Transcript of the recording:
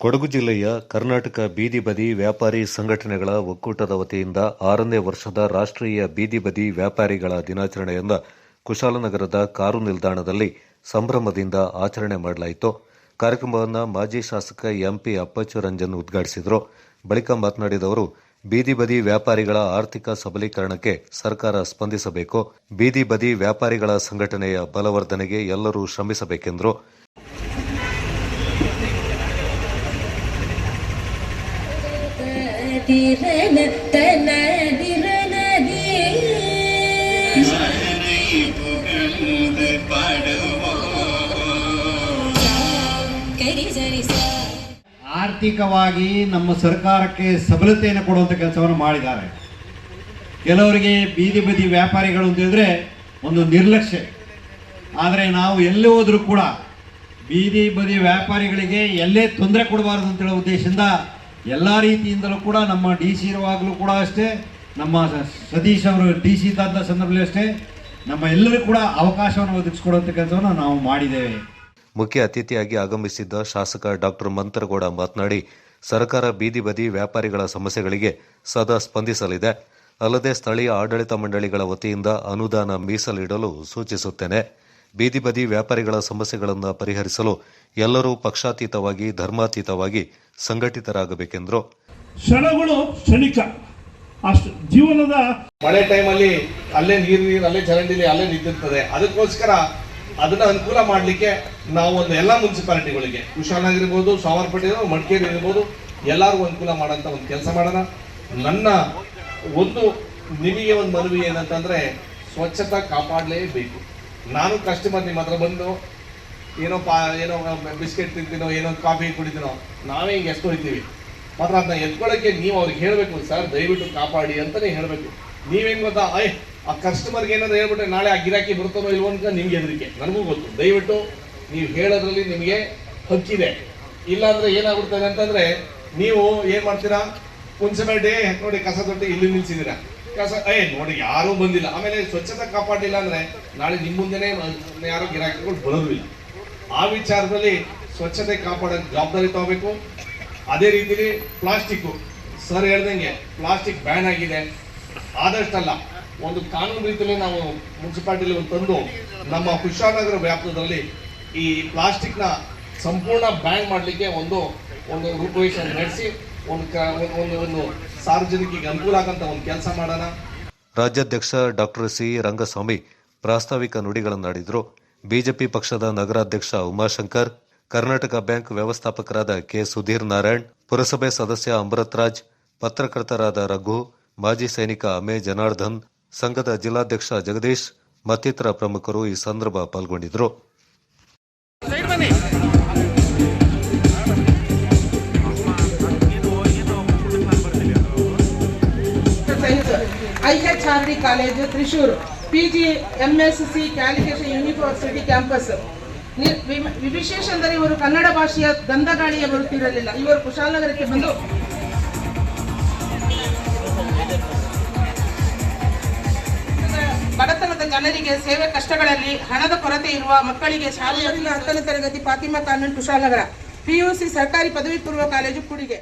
ಕೊಡಗು ಜಿಲ್ಲೆಯ ಕರ್ನಾಟಕ ಬೀದಿ ಬದಿ ವ್ಯಾಪಾರಿ ಸಂಘಟನೆಗಳ ಒಕ್ಕೂಟದ ವತಿಯಿಂದ ಆರನೇ ವರ್ಷದ ರಾಷ್ಟ್ರೀಯ ಬೀದಿ ಬದಿ ವ್ಯಾಪಾರಿಗಳ ದಿನಾಚರಣೆಯಿಂದ ಕುಶಾಲನಗರದ ಕಾರು ನಿಲ್ದಾಣದಲ್ಲಿ ಸಂಭ್ರಮದಿಂದ ಆಚರಣೆ ಮಾಡಲಾಯಿತು. ಕಾರ್ಯಕ್ರಮವನ್ನು ಮಾಜಿ ಶಾಸಕ ಎಂಪಿ ಅಪ್ಪಚ್ಚು ರಂಜನ್ ಉದ್ಘಾಟಿಸಿದರು. ಬಳಿಕ ಮಾತನಾಡಿದ ಅವರು, ಬೀದಿ ಬದಿ ವ್ಯಾಪಾರಿಗಳ ಆರ್ಥಿಕ ಸಬಲೀಕರಣಕ್ಕೆ ಸರ್ಕಾರ ಸ್ಪಂದಿಸಬೇಕು. ಬೀದಿ ಬದಿ ವ್ಯಾಪಾರಿಗಳ ಸಂಘಟನೆಯ ಬಲವರ್ಧನೆಗೆ ಎಲ್ಲರೂ ಶ್ರಮಿಸಬೇಕೆಂದರು. திரண தன திரணதி மரணை புகழ்ந்து பாடுவோம் கரி சரி சா ಆರ್ಥಿಕವಾಗಿ ನಮ್ಮ ಸರ್ಕಾರಕ್ಕೆ ಸಬಲತೆಯನ್ನು ಕೊಡುವಂಥ ಕೆಲಸವನ್ನು ಮಾಡಿದ್ದಾರೆ ಕೆಲವರಿಗೆ ಬೀದಿ ಬದಿ ವ್ಯಾಪಾರಿಗಳು ಅಂತ ಹೇಳಿದ್ರೆ ಒಂದು ನಿರ್ಲಕ್ಷ್ಯ ಆದರೆ ನಾವು ಎಲ್ಲೇ ಹೋದರೂ ಕೂಡ ಬೀದಿ ಬದಿ ವ್ಯಾಪಾರಿಗಳಿಗೆ ಎಲ್ಲೇ ತೊಂದರೆ ಕೊಡಬಾರದು ಅಂತೇಳೋ ಉದ್ದೇಶದಿಂದ ಎಲ್ಲ ರೀತಿಯಿಂದಲೂ ಕೂಡ ನಮ್ಮ ಡಿ ಸಿ ಇರುವಾಗಲೂ ಕೂಡ ಅಷ್ಟೇ, ನಮ್ಮ ಸತೀಶ್ ಅವರು ಡಿ ಸಿ ಇದ್ದಂಥ ಸಂದರ್ಭದಲ್ಲಿ ಅಷ್ಟೇ, ನಮ್ಮ ಎಲ್ಲರೂ ಕೂಡ ಅವಕಾಶವನ್ನು ಒದಗಿಸ್ಕೊಡುವಂಥ ಕೆಲಸವನ್ನು ನಾವು ಮಾಡಿದ್ದೇವೆ. ಮುಖ್ಯ ಅತಿಥಿಯಾಗಿ ಆಗಮಿಸಿದ್ದ ಶಾಸಕ ಡಾಕ್ಟರ್ ಮಂತರಗೌಡ ಮಾತನಾಡಿ, ಸರ್ಕಾರ ಬೀದಿ ಬದಿ ವ್ಯಾಪಾರಿಗಳ ಸಮಸ್ಯೆಗಳಿಗೆ ಸದಾ ಸ್ಪಂದಿಸಲಿದೆ. ಅಲ್ಲದೆ ಸ್ಥಳೀಯ ಆಡಳಿತ ಮಂಡಳಿಗಳ ವತಿಯಿಂದ ಅನುದಾನ ಮೀಸಲಿಡಲು ಸೂಚಿಸುತ್ತೇನೆ. ಬೀದಿ ಬದಿ ವ್ಯಾಪಾರಿಗಳ ಸಮಸ್ಯೆಗಳನ್ನು ಪರಿಹರಿಸಲು ಎಲ್ಲರೂ ಪಕ್ಷಾತೀತವಾಗಿ ಧರ್ಮಾತೀತವಾಗಿ ಸಂಘಟಿತರಾಗಬೇಕೆಂದರು. ಕ್ಷಣಗಳು ಕ್ಷಣಿಕ. ಅಷ್ಟು ಜೀವನದ ಮಳೆ ಟೈಮಲ್ಲಿ ಅಲ್ಲೇ ನೀರು ನೀರು ಅಲ್ಲೇ ಚರಂಡಿಲಿ ಅಲ್ಲೇ ನಿಂತಿರ್ತದೆ. ಅದಕ್ಕೋಸ್ಕರ ಅದನ್ನ ಅನುಕೂಲ ಮಾಡಲಿಕ್ಕೆ ನಾವು ಒಂದು ಎಲ್ಲ ಮುನ್ಸಿಪಾಲಿಟಿಗಳಿಗೆ ಕುಶಾಲನಗರ ಇರ್ಬೋದು ಸಾವರ್ಪೇಟೆ ಇರ್ಬೋದು, ಮಡಿಕೇರಿ ಇರ್ಬೋದು ಎಲ್ಲರಿಗೂ ಅನುಕೂಲ ಮಾಡೋಂಥ ಒಂದು ಕೆಲಸ ಮಾಡೋಣ. ನನ್ನ ಒಂದು ನಿಮಗೆ ಒಂದು ಮನವಿ ಏನಂತಂದ್ರೆ ಸ್ವಚ್ಛತಾ ಕಾಪಾಡಲೇಬೇಕು. ನಾನು ಕಸ್ಟಮರ್ ನಿಮ್ಮ ಹತ್ರ ಬಂದು ಏನೋ ಪಾ, ಏನೋ ಬಿಸ್ಕೆಟ್ ತಿಂತೀನೋ, ಏನೋ ಕಾಫಿ ಕುಡಿತೀನೋ, ನಾವೇ ಹಿಂಗೆ ಹೋಯ್ತೀವಿ ಮಾತ್ರ ಅದನ್ನ ಎತ್ಕೊಳ್ಳೋಕ್ಕೆ ನೀವು ಅವ್ರಿಗೆ ಹೇಳಬೇಕು, ಸರ್, ದಯವಿಟ್ಟು ಕಾಪಾಡಿ ಅಂತಲೇ ಹೇಳಬೇಕು. ನೀವೇನು ಗೊತ್ತಾ? ಐ ಆ ಕಸ್ಟಮರ್ಗೆ ಏನಾದ್ರು ಹೇಳ್ಬಿಟ್ರೆ ನಾಳೆ ಆ ಗಿರಾಕಿ ಬರ್ತಾನೋ ಇಲ್ವೋ ಅಂತ ನಿಮ್ಗೆ ಹೆದರಿಕೆ. ನನಗೂ ಗೊತ್ತು. ದಯವಿಟ್ಟು ನೀವು ಹೇಳೋದ್ರಲ್ಲಿ ನಿಮಗೆ ಹಕ್ಕಿದೆ. ಇಲ್ಲಾಂದರೆ ಏನಾಗ್ಬಿಡ್ತದೆ ಅಂತಂದರೆ, ನೀವು ಏನು ಮಾಡ್ತೀರಾ? ಮುನ್ಸಿಪಾಲಿಟಿ ನೋಡಿ ಕಸ ತೊಟ್ಟಿ ಇಲ್ಲಿ ನಿಲ್ಸಿದ್ದೀರಾ. ಕಸ ಏ, ನೋಡಿ, ಯಾರೂ ಬಂದಿಲ್ಲ. ಆಮೇಲೆ ಸ್ವಚ್ಛತೆ ಕಾಪಾಡಲಿಲ್ಲ ಅಂದ್ರೆ ನಾಳೆ ನಿಮ್ಮ ಮುಂದೆನೆ ಯಾರೋ ಗಿರಾಕಿಗಳು ಬರೋದಿಲ್ಲ ಆ ವಿಚಾರದಲ್ಲಿ ಸ್ವಚ್ಛತೆ ಕಾಪಾಡೋ ಜವಾಬ್ದಾರಿ ತಗೋಬೇಕು. ಅದೇ ರೀತಿಲಿ ಪ್ಲಾಸ್ಟಿಕ್ ಸರ್ ಹೇಳ್ದಂಗೆ ಪ್ಲಾಸ್ಟಿಕ್ ಬ್ಯಾನ್ ಆಗಿದೆ. ಆದಷ್ಟಲ್ಲ, ಒಂದು ಕಾನೂನು ರೀತಿಯಲ್ಲಿ ನಾವು ಮುನ್ಸಿಪಾಲ್ಟಿಲಿ ಒಂದು ತಂದು ನಮ್ಮ ಕುಶಾಲನಗರ ವ್ಯಾಪ್ತದಲ್ಲಿ ಈ ಪ್ಲಾಸ್ಟಿಕ್ನ ಸಂಪೂರ್ಣ ಬ್ಯಾನ್ ಮಾಡಲಿಕ್ಕೆ ಒಂದು ಒಂದು ರೂಪುರೇಷೆ ನಡೆಸಿ, ಒಂದು- ಒಂದು ಒಂದು ಸಾರ್ವಜನಿಕರಿಗೆ ಅನುಕೂಲ ಆಗಂತ ಒಂದು ಕೆಲಸ ಮಾಡೋಣ. ರಾಜ್ಯಾಧ್ಯಕ್ಷ ಡಾಕ್ಟರ್ ಸಿ ರಂಗಸ್ವಾಮಿ ಪ್ರಾಸ್ತಾವಿಕ ನುಡಿಗಳನ್ನಾಡಿದರು ಬಿಜೆಪಿ ಪಕ್ಷದ ನಗರಾಧ್ಯಕ್ಷ ಉಮಾಶಂಕರ್, ಕರ್ನಾಟಕ ಬ್ಯಾಂಕ್ ವ್ಯವಸ್ಥಾಪಕರಾದ ಕೆ ಸುಧೀರ್ ನಾರಾಯಣ್, ಪುರಸಭೆ ಸದಸ್ಯ ಅಮೃತ್ ರಾಜ್, ಪತ್ರಕರ್ತರಾದ ರಘು, ಮಾಜಿ ಸೈನಿಕ ಅಮೆ ಜನಾರ್ದನ್, ಸಂಘದ ಜಿಲ್ಲಾಧ್ಯಕ್ಷ ಜಗದೀಶ್, ಮತ್ತಿತರ ಪ್ರಮುಖರು ಈ ಸಂದರ್ಭ ಪಾಲ್ಗೊಂಡಿದ್ದರು IHRD college, Thrissur P G M S C ಕ್ಯಾಲಿಕೇಶನ್ university campus. ವಿಶೇಷ ಅಂದರೆ ಇವರು ಕನ್ನಡ ಭಾಷೆಯ ಗಂಧಗಾಳಿಯ ಬರುತ್ತಿರಲಿಲ್ಲ. ಇವರು ಕುಶಾಲನಗರಕ್ಕೆ ಬಂದು ಬಡತನದ ಜನರಿಗೆ ಸೇವೆ ಕಷ್ಟಗಳಲ್ಲಿ ಹಣದ ಕೊರತೆ ಇರುವ ಮಕ್ಕಳಿಗೆ ಶಾಲೆಯಲ್ಲಿ ಹತ್ತನೇ ತರಗತಿ ಫಾತಿಮಾ ಕಾನೂನು ಕುಶಾಲನಗರ. ಪಿಯುಸಿ ಸರ್ಕಾರಿ ಪದವಿ ಪೂರ್ವ ಕಾಲೇಜು ಕೂಡಿಗೆ.